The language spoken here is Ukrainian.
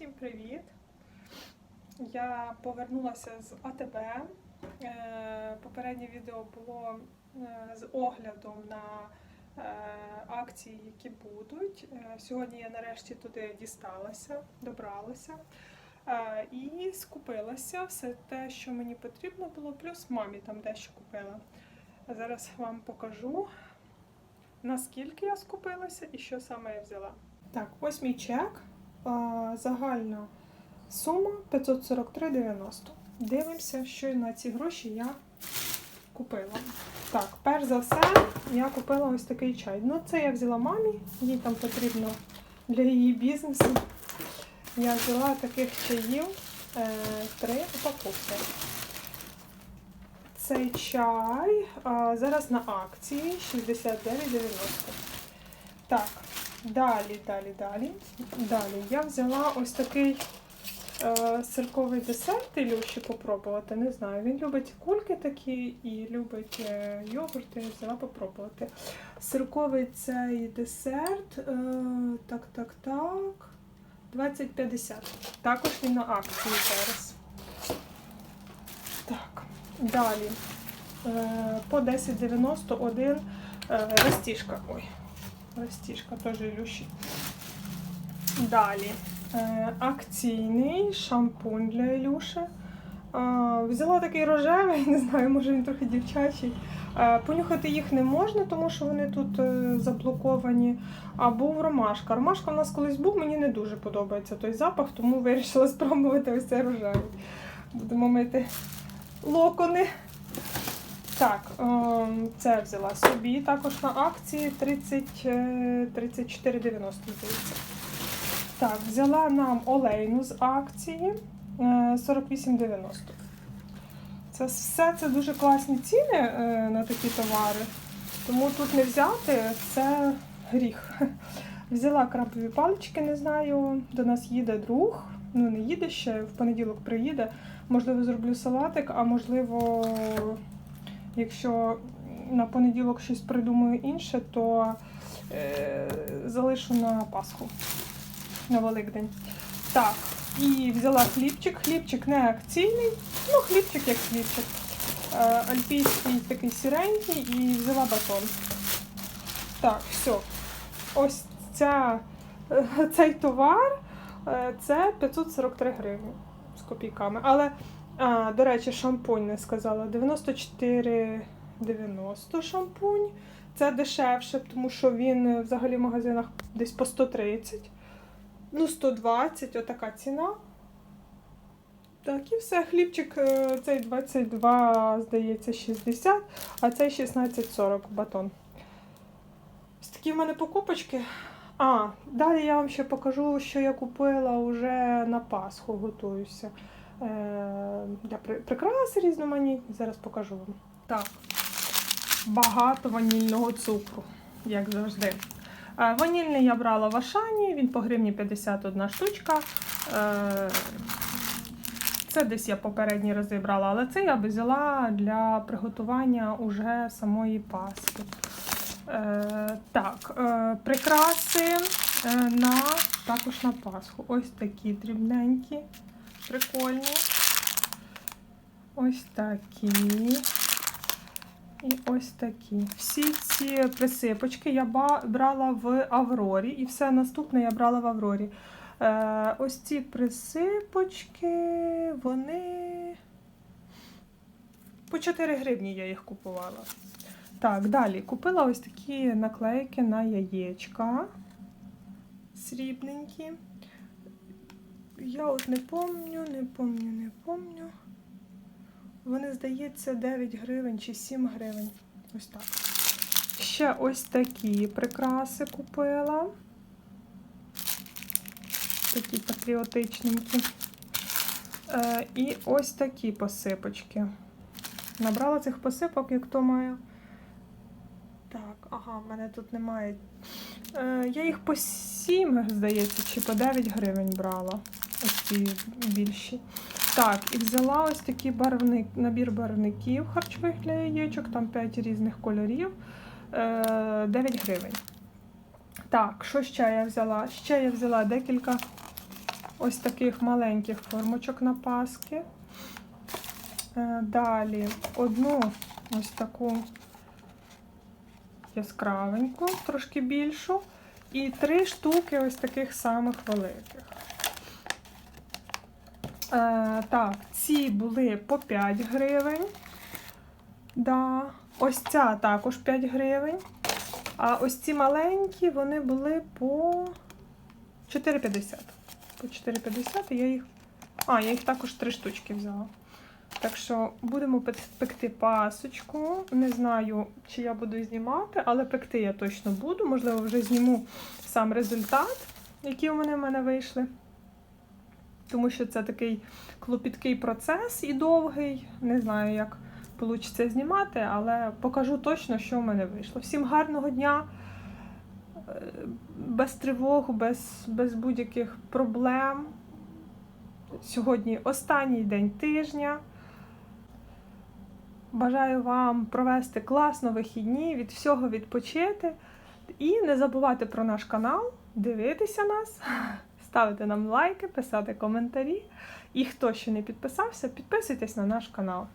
Всім привіт! Я повернулася з АТБ. Е, Попереднє відео було е, з оглядом на е, акції, які будуть. Сьогодні я нарешті туди дісталася, добралася і скупилася все те, що мені потрібно було, плюс мамі там дещо купила. Зараз вам покажу, наскільки я скупилася і що саме я взяла. Так, ось мій чек. Загальна сума 543,90. Дивимося, що на ці гроші я купила. Так, перш за все, я купила ось такий чай. Ну, це я взяла мамі, їй там потрібно для її бізнесу. Я взяла таких чаїв е, три упаковки. Цей чай а, зараз на акції 69,90. Так, Далі, далі, далі. Далі я взяла ось такий е, сирковий десерт Ілюші попробувати. Не знаю. Він любить кульки такі і любить е, йогурти. Взяла попробувати. Сирковий цей десерт. Е, так, так, так. 20,50. Також він на акції зараз. Так, далі. Е, по 10,91 е, растіжка. Ой. Растіжка теж Ілюші. Далі. Е, акційний шампунь для Ілюші. Е, взяла такий рожевий, не знаю, може він трохи дівчачий. Е, понюхати їх не можна, тому що вони тут заблоковані. А був ромашка. Ромашка в нас колись був, мені не дуже подобається той запах, тому вирішила спробувати ось цей рожевий. Будемо мити локони. Так, ем, це взяла собі також на акції 30, е, 34,90, здається. Так, взяла нам олейну з акції е, 48,90. Це все це дуже класні ціни е, на такі товари. Тому тут не взяти це гріх. Взяла крабові палички, не знаю. До нас їде друг. Ну, не їде ще, в понеділок приїде. Можливо, зроблю салатик, а можливо. Якщо на понеділок щось придумаю інше, то е, залишу на Пасху, на Великдень. Так, і взяла хлібчик. Хлібчик не акційний, ну хлібчик як хлібчик. Е, альпійський такий сіренький і взяла батон. Так, все. Ось ця, е, цей товар е, це 543 гривні з копійками. Але а, до речі, шампунь не сказала. 94,90 шампунь. Це дешевше, тому що він е, взагалі в магазинах десь по 130. Ну, 120, отака ціна. Так, і все. Хлібчик е, цей 22, здається, 60, а цей 16,40 батон. Ось такі в мене покупочки. А, далі я вам ще покажу, що я купила вже на Пасху, готуюся. Е, при- прикраси різноманітні. Зараз покажу вам. Так, багато ванільного цукру, як завжди. Е, Ванільний я брала в Ашані, він по гривні 51 штучка. Е, Це десь я попередні рази брала, але це я би взяла для приготування уже самої паски. Так, прикраси на, також на Пасху. Ось такі дрібненькі, прикольні. Ось такі. І ось такі. Всі ці присипочки я брала в Аврорі, і все наступне я брала в Аврорі. Е, ось ці присипочки, вони по 4 гривні я їх купувала. Так, далі купила ось такі наклейки на яєчка. Срібненькі. Я от не помню, не помню, не помню. Вони, здається, 9 гривень чи 7 гривень. Ось так. Ще ось такі прикраси купила. Такі патріотичненькі. Е, і ось такі посипочки. Набрала цих посипок, як то має. Так, ага, в мене тут немає. Е, я їх по 7, здається, чи по 9 гривень брала. Ці більші. Так, і взяла ось такий барвник, набір барвників харчових для яєчок, там 5 різних кольорів, е, 9 гривень. Так, що ще я взяла? Ще я взяла декілька ось таких маленьких формочок на паски. Е, Далі одну ось таку яскравеньку, трошки більшу. І три штуки ось таких самих великих. Е, так, ці були по 5 гривень. Да. Ось ця також 5 гривень. А ось ці маленькі вони були по 4,50. По 4,50 і я їх. А, я їх також три штучки взяла. Так що будемо пекти пасочку. Не знаю, чи я буду знімати, але пекти я точно буду. Можливо, вже зніму сам результат, які у мене в мене вийшли. Тому що це такий клопіткий процес і довгий. Не знаю, як вийде знімати, але покажу точно, що в мене вийшло. Всім гарного дня, е, без тривог, без, без будь-яких проблем. Сьогодні останній день тижня. Бажаю вам провести класно вихідні, від всього відпочити. І не забувати про наш канал, дивитися нас, ставити нам лайки, писати коментарі. І хто ще не підписався, підписуйтесь на наш канал.